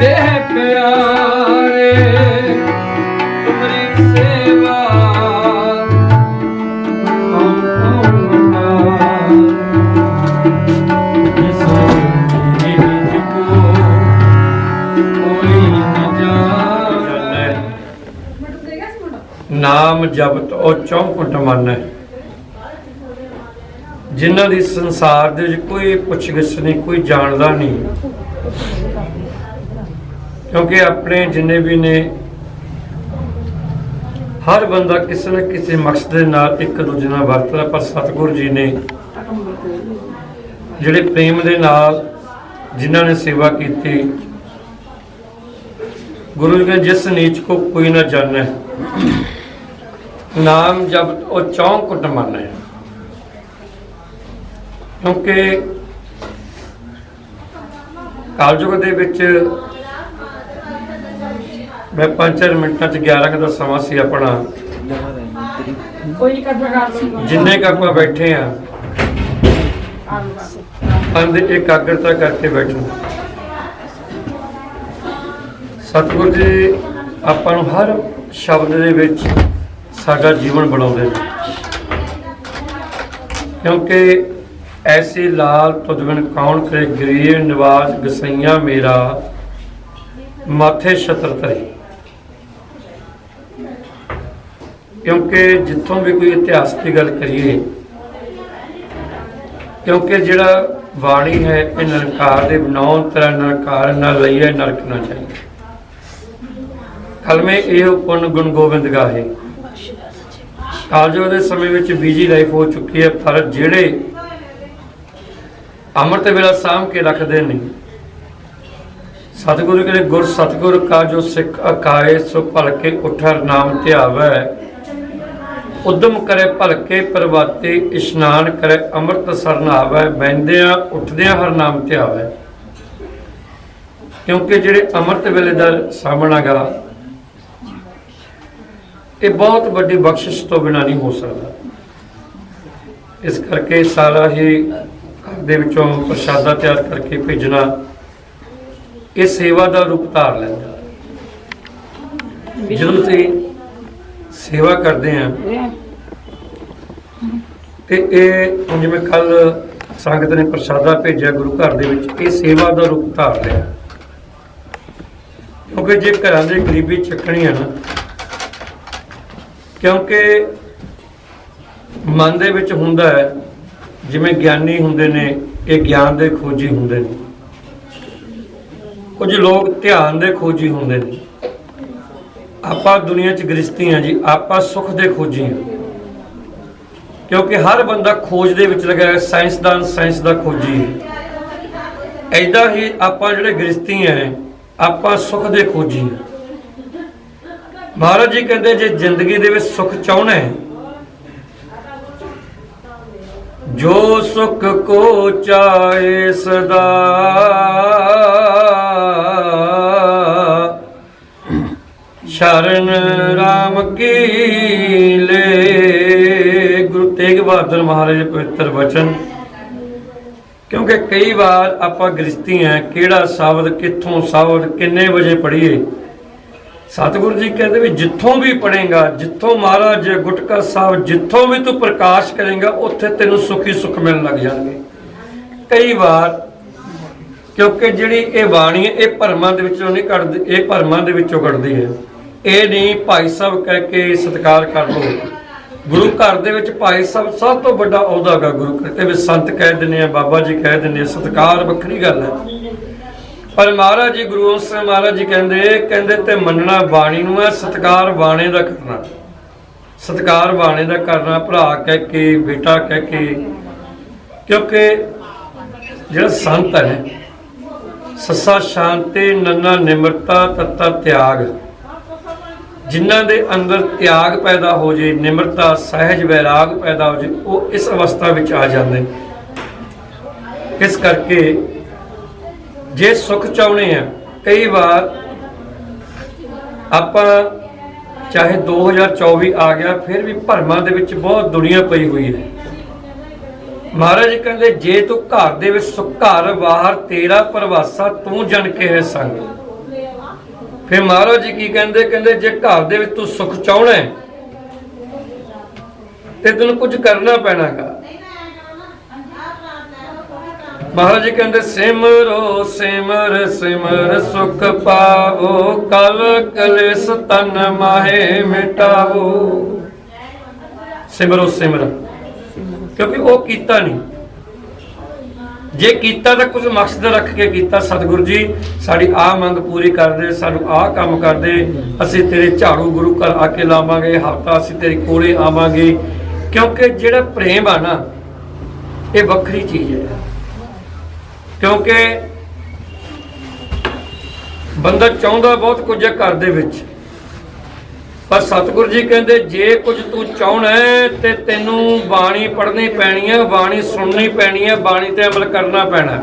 ਦੇਹ ਪਿਆਰੇ, ਤੁਮਰੀ ਸੇਵਾ ਨਾਮ ਜਪਤ ਉਹ ਚੌਂਕਟ ਮਨ। ਹੈ ਜਿਨ੍ਹਾਂ ਦੀ ਸੰਸਾਰ ਦੇ ਵਿੱਚ ਕੋਈ ਪੁੱਛਗਿੱਛ ਨਹੀਂ, ਕੋਈ ਜਾਣਦਾ ਨਹੀਂ। ਕਿਉਂਕਿ ਆਪਣੇ ਜਿੰਨੇ ਵੀ ਨੇ, ਹਰ ਬੰਦਾ ਕਿਸੇ ਨਾ ਕਿਸੇ ਮਕਸਦ ਦੇ ਨਾਲ ਇੱਕ ਦੂਜੇ ਨਾਲ ਵਰਤਦਾ, ਪਰ ਸਤਿਗੁਰੂ ਜੀ ਨੇ ਜਿਹੜੇ ਪ੍ਰੇਮ ਦੇ ਨਾਲ ਜਿਨ੍ਹਾਂ ਨੇ ਸੇਵਾ ਕੀਤੀ, ਗੁਰੂ ਜੀ ਕਹਿੰਦੇ, ਜਿਸ ਨੀਚ ਕੋ ਕੋਈ ਨਾ ਜਾਣੈ, ਨਾਮ ਜਬ ਉਹ ਚੌਂਕ ਚੌਂਕਟ ਮੰਨੈ ਕਿਉਂਕਿ ਕਾਲਯੁਗ ਦੇ ਵਿੱਚ ਮੈਂ 5 ਮਿੰਟਾਂ ਚ 11 ਕੁ ਦਾ ਸਮਾਂ ਸੀ ਆਪਣਾ। ਕੋਈ ਕੱਟ ਕਰ ਲਓ ਜਿੰਨੇ ਕੁ ਆਪਾਂ ਬੈਠੇ ਆ ਅੰਦ ਇਕਾਗਰਤਾ ਕਰਕੇ ਬੈਠੋ। ਸਤਿਗੁਰੂ ਜੀ ਆਪਾਂ ਨੂੰ ਹਰ ਸ਼ਬਦ ਦੇ ਵਿੱਚ ਸਾਡਾ ਜੀਵਨ ਬਣਾਉਂਦੇ ਨੇ। ਕਿਉਂਕਿ ਐਸੀ ਲਾਲ ਤੁਧ ਬਿਨ ਕੌਣ ਕਰੇ ਗਰੀਏ ਨਿਵਾਜ ਗਸਈਆ ਮੇਰਾ ਮਾਥੇ ਛਤਰ ਧਰੇ। ਕਿਉਂਕਿ ਜਿੱਥੋਂ ਵੀ ਕੋਈ ਇਤਿਹਾਸ ਦੀ ਗੱਲ ਕਰੀਏ, ਕਿਉਂਕਿ ਜਿਹੜਾ ਬਾਣੀ ਹੈ, ਇਹ ਨਿਰੰਕਾਰ ਦੇ ਨੌ ਤਰ੍ਹਾਂ ਨਿਰੰਕਾਰ ਨਾਲ ਲਈਏ ਨਰਕ ਨਾ ਜਾਈਏ ਕਲਮੇ ਇਹ ਪੁੰਨ ਗੁਣ ਗੋਬਿੰਦ ਗਾਹੇ ਕਾਲਜੋ ਦੇ ਸਮੇਂ ਵਿੱਚ ਬੀਜੀ ਲਾਈਫ ਹੋ ਚੁੱਕੀ ਹੈ, ਪਰ ਜਿਹੜੇ ਅੰਮ੍ਰਿਤ ਵੇਲਾ ਸਾਂਭ ਕੇ ਰੱਖਦੇ ਨੇ, ਸਤਿਗੁਰੂ ਕਹਿੰਦੇ, ਗੁਰ ਸਤਿਗੁਰ ਕਾ ਜੋ ਸਿੱਖ ਅਕਾਏ, ਸੋ ਭਲਕੇ ਉਠਰ ਨਾਮ ਧਿਆਵੈ। ਉਦਮ ਕਰੇ ਭਲਕੇ ਪ੍ਰਵਾਤੇ ਇਸ਼ਨਾਨ ਕਰੇ, ਅੰਮ੍ਰਿਤ ਸਰਨ ਆਵੈ ਬੈੰਦਿਆਂ ਉੱਠਦਿਆਂ ਹਰ ਨਾਮ ਧਿਆਵੈ ਕਿਉਂਕਿ ਜਿਹੜੇ ਅੰਮ੍ਰਿਤ ਵੇਲੇ ਦਾ ਸਾਹਮਣਾ ਗਾ ਇਹ ਬਹੁਤ ਵੱਡੀ ਬਖਸ਼ਿਸ਼ ਤੋਂ ਬਿਨਾਂ ਨਹੀਂ ਹੋ ਸਕਦਾ। ਇਸ ਕਰਕੇ ਸਾਰਾ ਹੀ ਘਰ ਦੇ ਵਿੱਚੋਂ ਪ੍ਰਸ਼ਾਦਾ ਤਿਆਰ ਕਰਕੇ ਭੇਜਣਾ, ਇਹ ਸੇਵਾ ਦਾ ਰੂਪ ਧਾਰ ਲੈਂਦਾ। ਜਦੋਂ ਤੁਸੀਂ ਸੇਵਾ ਕਰਦੇ ਆ। ਤੇ ਇਹ ਜਿਵੇਂ ਕੱਲ ਸੰਗਤ ਨੇ ਪ੍ਰਸ਼ਾਦਾ ਭੇਜਿਆ ਗੁਰੂ ਘਰ ਦੇ ਵਿੱਚ, ਇਹ ਸੇਵਾ ਦਾ ਰੂਪ ਧਾਰ ਲਿਆ। ਕਿਉਂਕਿ ਜੇ ਘਰਾਂ ਦੇ ਗਰੀਬੀ ਚੱਕਣੀ ਆ ਨਾ, ਕਿਉਂਕਿ ਮਨ ਦੇ ਵਿੱਚ ਹੁੰਦਾ ਹੈ, ਜਿਵੇਂ ਗਿਆਨੀ ਹੁੰਦੇ ਨੇ, ਇਹ ਗਿਆਨ ਦੇ ਖੋਜੀ ਹੁੰਦੇ ਨੇ। ਕੁਝ ਲੋਕ ਧਿਆਨ ਦੇ ਖੋਜੀ ਹੁੰਦੇ ਨੇ। ਆਪਾਂ ਦੁਨੀਆ 'ਚ ਗ੍ਰਸਤੀ ਹਾਂ ਜੀ, ਆਪਾਂ ਸੁੱਖ ਦੇ ਖੋਜੀ ਹਾਂ। ਕਿਉਂਕਿ ਹਰ ਬੰਦਾ ਖੋਜ ਦੇ ਵਿੱਚ ਲੱਗਾ ਹੈ ਸਾਇੰਸਦਾਨ ਸਾਇੰਸ ਦਾ ਖੋਜੀ ਹੈ। ਐਦਾਂ ਹੀ ਆਪਾਂ ਜਿਹੜੇ ਗ੍ਰਸਤੀ ਹੈ, ਆਪਾਂ ਸੁੱਖ ਦੇ ਖੋਜੀ ਹਾਂ। ਮਹਾਰਾਜ ਜੀ ਕਹਿੰਦੇ, ਜੇ ਜ਼ਿੰਦਗੀ ਦੇ ਵਿੱਚ ਸੁੱਖ ਚਾਹਣਾ ਹੈ, ਜੋ ਸੁਖ ਕੋ ਚਾਏ ਸਦਾ ਸ਼ਰਨ ਰਾਮ ਕੀ ਲੈ? ਗੁਰੂ ਤੇਗ ਬਹਾਦਰ ਮਹਾਰਾਜ ਦੇ ਪਵਿੱਤਰ ਵਚਨ। ਕਿਉਂਕਿ ਕਈ ਵਾਰ ਆਪਾਂ ਗ੍ਰਸਤੀ ਆ, ਕਿਹੜਾ ਸ਼ਬਦ ਕਿੱਥੋਂ ਸ਼ਬਦ ਕਿੰਨੇ ਵਜੇ ਪੜ੍ਹੀਏ? ਸਤਿਗੁਰੂ ਜੀ ਕਹਿੰਦੇ ਵੀ ਜਿੱਥੋਂ ਵੀ ਪੜੇਗਾ ਜਿੱਥੋਂ ਮਹਾਰਾਜ ਗੁਟਕਾ ਸਾਹਿਬ, ਜਿੱਥੋਂ ਵੀ ਤੂੰ ਪ੍ਰਕਾਸ਼ ਕਰੇਗਾ, ਉੱਥੇ ਤੈਨੂੰ ਸੁਖੀ ਸੁਖ ਮਿਲਣ ਲੱਗ ਜਾਣਗੇ। ਕਈ ਵਾਰ, ਕਿਉਂਕਿ ਜਿਹੜੀ ਇਹ ਬਾਣੀ ਹੈ, ਇਹ ਭਰਮਾਂ ਦੇ ਵਿੱਚੋਂ ਨਹੀਂ ਕੱਢਦੀ, ਇਹ ਭਰਮਾਂ ਦੇ ਵਿੱਚੋਂ ਕੱਢਦੀ ਹੈ। ਇਹ ਨਹੀਂ ਭਾਈ ਸਾਹਿਬ ਕਹਿ ਕੇ ਸਤਿਕਾਰ ਕਰ ਲਓ। ਗੁਰੂ ਘਰ ਦੇ ਵਿੱਚ ਭਾਈ ਸਾਹਿਬ ਸਭ ਤੋਂ ਵੱਡਾ ਅਹੁਦਾ ਹੈਗਾ ਗੁਰੂ ਘਰ ਤੇ ਵਿੱਚ। ਸੰਤ ਕਹਿ ਦਿੰਦੇ ਆ, ਬਾਬਾ ਜੀ ਕਹਿ ਦਿੰਦੇ ਆ, ਸਤਿਕਾਰ ਵੱਖਰੀ ਗੱਲ ਹੈ। ਪਰ ਮਹਾਰਾਜ ਜੀ, ਗੁਰੂ ਗੋਬਿੰਦ ਸਿੰਘ ਮਹਾਰਾਜ ਜੀ ਕਹਿੰਦੇ ਕਹਿੰਦੇ ਤੇ ਮੰਨਣਾ ਬਾਣੀ ਨੂੰ ਹੈ, ਸਤਿਕਾਰ ਬਾਣੇ ਦਾ ਕਰਨਾ। ਸਤਿਕਾਰ ਬਾਣੇ ਦਾ ਕਰਨਾ, ਭਰਾ ਕਹਿ ਕੇ, ਬੇਟਾ ਕਹਿ ਕੇ। ਕਿਉਂਕਿ ਜਿਹੜਾ ਸੰਤ ਹੈ, ਸੱਸਾ ਸ਼ਾਂਤੀ, ਨੰਨਾ ਨਿਮਰਤਾ, ਤੱਤਾ ਤਿਆਗ। ਜਿਨ੍ਹਾਂ ਦੇ ਅੰਦਰ ਤਿਆਗ ਪੈਦਾ ਹੋ ਜੇ, ਨਿਮਰਤਾ, ਸਹਿਜ, ਵੈਰਾਗ ਪੈਦਾ ਹੋ ਜੇ, ਉਹ ਇਸ ਅਵਸਥਾ ਵਿੱਚ ਆ ਜਾਂਦੇ ਇਸ ਕਰਕੇ ਜੇ ਸੁਖ ਚਾਹੁੰਦੇ ਆ, ਕਈ ਵਾਰ ਆਪਾਂ ਚਾਹੇ 2024 ਆ ਗਿਆ, ਫਿਰ ਵੀ ਭਰਮਾਂ ਦੇ ਵਿੱਚ ਬਹੁਤ ਦੁਨੀਆ ਪਈ ਹੋਈ ਹੈ। ਮਹਾਰਾਜ ਕਹਿੰਦੇ, ਜੇ ਤੂੰ ਘਰ ਦੇ ਵਿੱਚ ਸੁਖ ਘਰ ਬਾਹਰ ਤੇਰਾ ਪਰਵਾਸਾ, ਤੂੰ ਜਨ ਕੇ ਹੈ ਸੰਗ। ਫਿਰ ਮਹਾਰਾਜ ਜੀ ਕੀ ਕਹਿੰਦੇ? ਕਹਿੰਦੇ, ਜੇ ਘਰ ਦੇ ਵਿੱਚ ਤੂੰ ਸੁਖ ਚਾਹਣਾ ਹੈ, ਤੇ ਤੈਨੂੰ ਕੁਝ ਕਰਨਾ ਪੈਣਾਗਾ। ਮਹਾਰਾਜ ਜੀ ਕਹਿੰਦੇ, ਸਿਮਰੋ, ਸਿਮਰ ਸਿਮਰ ਸੁਖ ਪਾਵੋ, ਕਲ ਕਲੇਸ ਤਨ ਮਾਹੇ ਮਿਟਾਵੋ। ਸਿਮਰੋ, ਸਿਮਰ। ਕਿਉਂਕਿ ਉਹ ਕੀਤਾ ਨਹੀਂ। ਜੇ ਕੀਤਾ ਤਾਂ ਕੁਝ ਮਕਸਦ ਰੱਖ ਕੇ ਕੀਤਾ, ਸਤਿਗੁਰੂ ਜੀ, ਸਾਡੀ ਆਹ ਮੰਗ ਪੂਰੀ ਕਰ ਦੇ ਸਾਨੂੰ ਆਹ ਕੰਮ ਕਰ ਦੇ ਅਸੀਂ ਤੇਰੇ ਝਾੜੂ ਗੁਰੂ ਘਰ ਆ ਕੇ ਲਾਵਾਂਗੇ, ਹਫਤਾ ਅਸੀਂ ਤੇਰੇ ਕੋਲੇ ਆਵਾਂਗੇ। ਕਿਉਂਕਿ ਜਿਹੜਾ ਪ੍ਰੇਮ ਆ ਨਾ, ਇਹ ਵੱਖਰੀ ਚੀਜ਼ ਹੈ। ਕਿਉਂਕਿ ਬੰਦਾ ਚਾਹੁੰਦਾ ਬਹੁਤ ਕੁਝ ਹੈ ਘਰ ਦੇ ਵਿੱਚ। ਪਰ ਸਤਿਗੁਰੂ ਜੀ ਕਹਿੰਦੇ, ਜੇ ਕੁਝ ਤੂੰ ਚਾਹਣਾ ਤੇ ਤੈਨੂੰ ਬਾਣੀ ਪੜ੍ਹਨੀ ਪੈਣੀ ਹੈ, ਬਾਣੀ ਸੁਣਨੀ ਪੈਣੀ ਹੈ, ਬਾਣੀ ਤੇ ਅਮਲ ਕਰਨਾ ਪੈਣਾ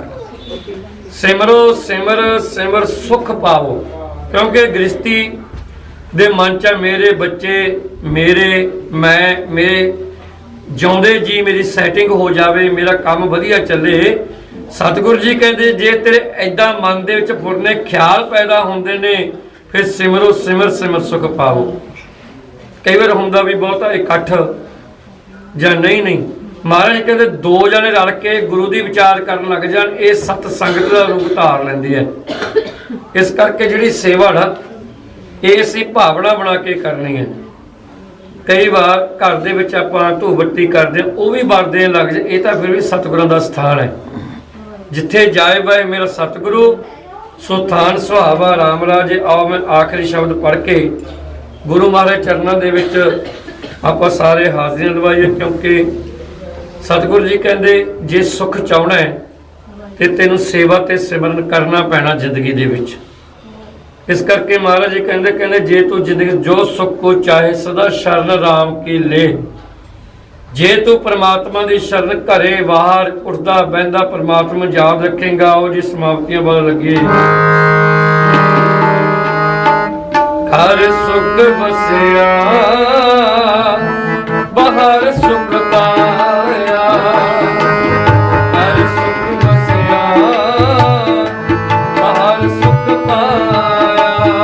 ਸਿਮਰੋ, ਸਿਮਰ ਸਿਮਰ ਸੁਖ ਪਾਵੋ। ਕਿਉਂਕਿ ਗ੍ਰਸਤੀ ਦੇ ਮਨ ਚ ਮੇਰੇ ਬੱਚੇ, ਮੇਰੇ, ਮੈਂ, ਮੇਰੇ, ਜਿਉਂਦੇ ਜੀ, ਮੇਰੀ ਸੈਟਿੰਗ ਹੋ ਜਾਵੇ, ਮੇਰਾ ਕੰਮ ਵਧੀਆ ਚੱਲੇ। ਸਤਿਗੁਰੂ ਜੀ ਕਹਿੰਦੇ, ਜੇ ਤੇਰੇ ਐਦਾਂ ਮਨ ਦੇ ਵਿੱਚ ਫੁਰਨੇ ਖਿਆਲ ਪੈਦਾ ਹੁੰਦੇ ਨੇ, ਫਿਰ ਸਿਮਰੋ, ਸਿਮਰ ਸਿਮਰ ਸੁਖ ਪਾਵੋ। ਕਈ ਵਾਰ ਹੁੰਦਾ ਵੀ ਬਹੁਤਾ ਇਕੱਠ ਜਾਂ ਨਹੀਂ ਨਹੀਂ। ਮਹਾਰਾਜ ਕਹਿੰਦੇ ਦੋ ਜਣੇ ਰਲ ਕੇ ਗੁਰੂ ਦੀ ਵਿਚਾਰ ਕਰਨ ਲੱਗ ਜਾਣ ਇਹ ਸਤ ਸੰਗਤ ਦਾ ਰੂਪ ਧਾਰ ਲੈਂਦੀ ਹੈ। ਇਸ ਕਰਕੇ ਜਿਹੜੀ ਸੇਵਾ ਨਾ ਇਹ ਅਸੀਂ ਭਾਵਨਾ ਬਣਾ ਕੇ ਕਰਨੀ ਹੈ। ਕਈ ਵਾਰ ਘਰ ਦੇ ਵਿੱਚ ਆਪਾਂ ਧੂਪ ਬੱਤੀ ਕਰਦੇ ਹਾਂ, ਉਹ ਵੀ ਵਰਦੇ ਲੱਗ ਜਾ ਇਹ ਤਾਂ ਫਿਰ ਵੀ ਸਤਿਗੁਰਾਂ ਦਾ ਸਥਾਨ ਹੈ। ਜਿੱਥੇ ਜਾਏ ਬਾਏ ਮੇਰਾ ਸਤਿਗੁਰੂ ਸੋ ਥਾਨ ਸੁਹਾਵਾ ਰਾਮ ਰਾਜੇ ਆਓ ਮੈਂ ਆਖਰੀ ਸ਼ਬਦ ਪੜ੍ਹ ਕੇ ਗੁਰੂ ਮਹਾਰਾਜ ਚਰਨਾਂ ਦੇ ਵਿੱਚ ਆਪਾਂ ਸਾਰੇ ਹਾਜ਼ਰੀਆਂ ਲਵਾਈਏ ਕਿਉਂਕਿ ਸਤਿਗੁਰੂ ਜੀ ਕਹਿੰਦੇ, ਜੇ ਸੁਖ ਚਾਹਣਾ ਹੈ, ਤੇ ਤੈਨੂੰ ਸੇਵਾ ਤੇ ਸਿਮਰਨ ਕਰਨਾ ਪੈਣਾ ਜ਼ਿੰਦਗੀ ਦੇ ਵਿੱਚ। ਇਸ ਕਰਕੇ ਮਹਾਰਾਜ ਜੀ ਕਹਿੰਦੇ ਕਹਿੰਦੇ ਜੇ ਤੂੰ ਜ਼ਿੰਦਗੀ ਜੋ ਸੁਖ ਕੋ ਚਾਹੇ, ਸਦਾ ਸ਼ਰਨ ਰਾਮ ਕੀ ਲੈ। ਜੇ ਤੂੰ ਪ੍ਰਮਾਤਮਾ ਦੀ ਸ਼ਰਨ ਘਰੇ ਬਾਹਰ ਉੱਠਦਾ ਬਹਿੰਦਾ, ਪ੍ਰਮਾਤਮਾ ਯਾਦ ਰੱਖੇਗਾ, ਉਹ ਜੀ ਸਮਾਪਤੀਆਂ ਵੱਲ ਲੱਗੇ। ਹਰ ਸੁਖ ਵਸਿਆ, ਬਾਹਰ ਸੁਖ ਪਾਇਆ। ਘਰ ਸੁਖ ਬਸਿਆ ਬਾਹਰ ਸੁਖ ਪਾਇਆ।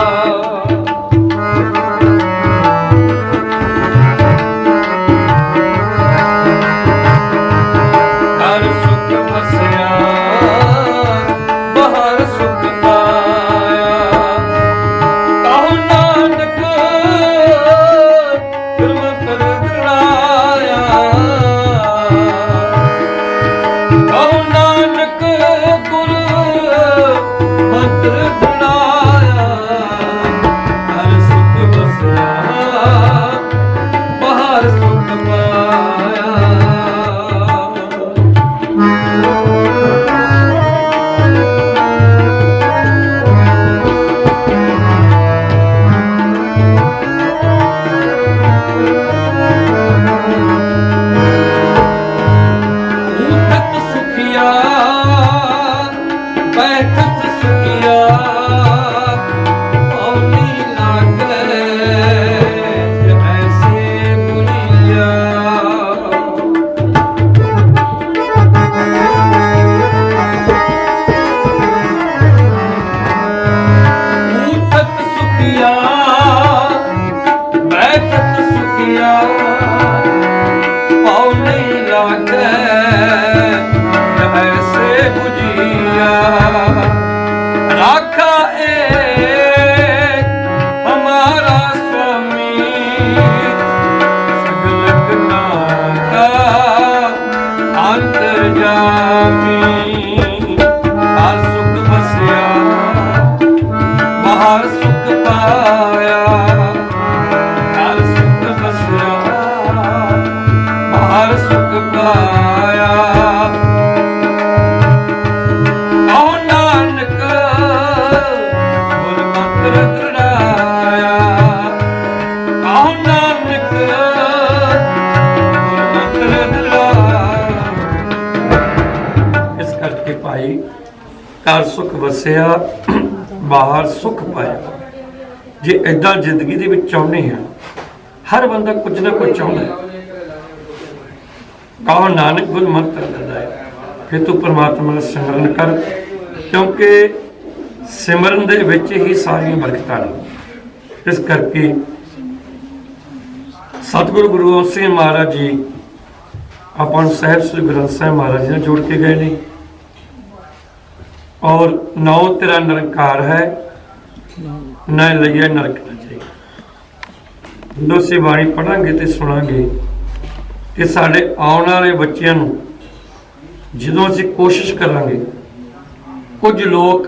ਹਰ ਸੁਖ ਵਸਿਆ। Bye. ਭਾਈ, ਘਰ ਸੁਖ ਵਸਿਆ, ਬਾਹਰ ਸੁਖ ਪਾਇਆ। ਜੇ ਇਦਾਂ ਜ਼ਿੰਦਗੀ ਦੇ ਵਿੱਚ ਚਾਹੁੰਦੇ ਆ ਹਰ ਬੰਦਾ ਕੁਝ ਨਾ ਕੁਝ ਚਾਹੁੰਦਾ ਹੈ। ਕਹੋ ਨਾਨਕ ਗੁਰ ਮੰਤਰ ਦਿੰਦਾ ਹੈ। ਫਿਰ ਤੂੰ ਪ੍ਰਮਾਤਮਾ ਦਾ ਸਿਮਰਨ ਕਰ, ਕਿਉਂਕਿ ਸਿਮਰਨ ਦੇ ਵਿੱਚ ਹੀ ਸਾਰੀਆਂ ਬਰਕਤਾਂ ਨੇ। ਇਸ ਕਰਕੇ ਸਤਿਗੁਰੂ ਗੁਰੂ ਗੋਬਿੰਦ ਸਿੰਘ ਮਹਾਰਾਜ ਜੀ, ਆਪਾਂ ਸਾਹਿਬ ਸ੍ਰੀ ਗ੍ਰੰਥ ਸਾਹਿਬ ਮਹਾਰਾਜ ਜੀ ਨਾਲ ਜੋੜ ਕੇ ਗਏ ਨੇ। ਔਰ ਨੌ ਤੇਰਾ ਨਿਰੰਕਾਰ ਹੈ, ਨਾ ਲਈਏ ਨਰਕ ਨਾ ਜਾਈ। ਦੋਸੀ ਬਾਣੀ ਪੜਾਂਗੇ ਤੇ ਸੁਣਾਂਗੇ। ਕਿ ਸਾਡੇ ਆਉਣ ਵਾਲੇ ਬੱਚਿਆਂ ਨੂੰ ਜਦੋਂ ਅਸੀਂ ਕੋਸ਼ਿਸ਼ ਕਰਾਂਗੇ, ਕੁਝ ਲੋਕ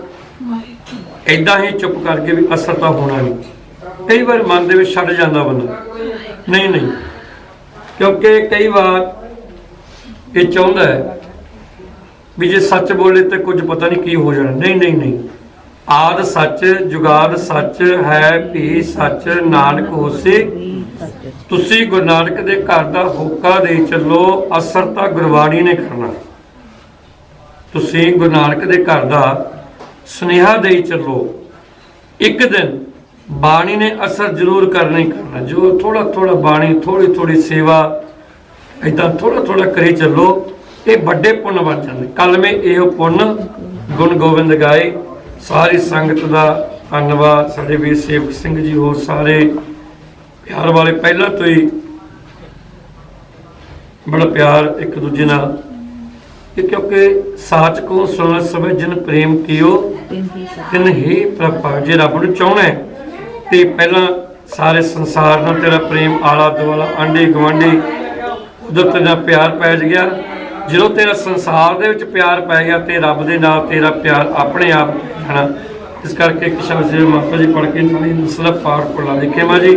ਇਦਾਂ ਹੀ ਚੁੱਪ ਕਰਕੇ ਵੀ ਅਸਰ ਤਾਂ ਹੋਣਾ ਨਹੀਂ। ਕਈ ਵਾਰ ਮਨ ਦੇ ਵਿੱਚ ਛੱਡ ਜਾਂਦਾ ਬੰਦਾ। ਨਹੀਂ ਨਹੀਂ। ਕਿਉਂਕਿ ਕਈ ਵਾਰ ਇਹ ਚਾਹੁੰਦਾ ਹੈ ਵੀ ਜੇ ਸੱਚ ਬੋਲੇ ਤੇ ਕੁਝ ਪਤਾ ਨਹੀਂ ਕੀ ਹੋ ਜਾਣਾ। ਨਹੀਂ ਨਹੀਂ ਨਹੀਂ। ਆਦ ਸੱਚ, ਜੁਗਾਦ ਸੱਚ, ਹੈ, ਭੀ ਸੱਚ, ਨਾਨਕ ਹੋਸੇ। ਤੁਸੀਂ ਗੁਰੂ ਨਾਨਕ ਦੇ ਘਰ ਦਾ ਹੋਕਾ ਦੇ ਚੱਲੋ, ਅਸਰ ਤਾਂ ਗੁਰਬਾਣੀ ਨੇ ਕਰਨਾ। ਤੁਸੀਂ ਗੁਰੂ ਨਾਨਕ ਦੇ ਘਰ ਦਾ ਸੁਨੇਹਾ ਦੇਈ ਚੱਲੋ। ਇੱਕ ਦਿਨ ਬਾਣੀ ਨੇ ਅਸਰ ਜ਼ਰੂਰ ਕਰਨਾ ਹੀ ਕਰਨਾ। ਜੋ ਥੋੜਾ ਥੋੜਾ ਬਾਣੀ ਥੋੜੀ ਥੋੜੀ ਸੇਵਾ ਇਦਾਂ ਥੋੜਾ ਥੋੜਾ ਕਰੀ ਚੱਲੋ, ਇਹ ਵੱਡੇ ਪੁੰਨ ਬਣ ਜਾਂਦੇ। ਕੱਲ ਮੇ ਇਹ ਪੁੰਨ ਗੁਣ ਗੋਬਿੰਦ ਗਾਏ। ਸਾਰੀ ਸੰਗਤ ਦਾ ਧੰਨਵਾਦ। ਸਾਡੇ ਵੀਰ ਸੇਵਕ ਸਿੰਘ ਜੀ ਹੋਰ ਸਾਰੇ ਪਿਆਰ ਵਾਲੇ ਪਹਿਲਾਂ ਤੋਂ ਹੀ ਬੜਾ ਪਿਆਰ ਇੱਕ ਦੂਜੇ ਨਾਲ। ਕਿ ਕਿਉਂਕਿ ਸਾਚ ਕੋ ਸੁਣ ਸਵੇ ਜਿਨ ਪ੍ਰੇਮ ਕੀਓ, ਤਿਨ ਹੀ ਪ੍ਰਭਾ ਜੇ ਰੱਬ ਨੂੰ ਚਾਹਣਾ। ਤੇ ਪਹਿਲਾਂ ਸਾਰੇ ਸੰਸਾਰ ਨਾਲ ਤੇਰਾ ਪ੍ਰੇਮ ਆਲਾ ਦੁਆਲਾ ਆਂਢੀ ਗਵਾਂਡੇ ਉਦੋਂ ਤੇਰਾ ਪਿਆਰ ਪੈ ਗਿਆ। ਜਦੋਂ ਤੇਰਾ ਸੰਸਾਰ ਦੇ ਵਿੱਚ ਪਿਆਰ ਪੈ ਗਿਆ ਤੇ ਰੱਬ ਦੇ ਨਾਲ ਤੇਰਾ ਪਿਆਰ ਆਪਣੇ ਆਪ ਜਾਣਾ ਇਸ ਕਰਕੇ ਇੱਕ ਸ਼ਬਦ ਜੀ ਮਾਤਾ ਜੀ ਪੜ੍ਹ ਕੇ ਨਾਲੀ ਨਸਲ ਪਾਠ ਪੜਾ ਲਿਖੇ ਮਾ ਜੀ।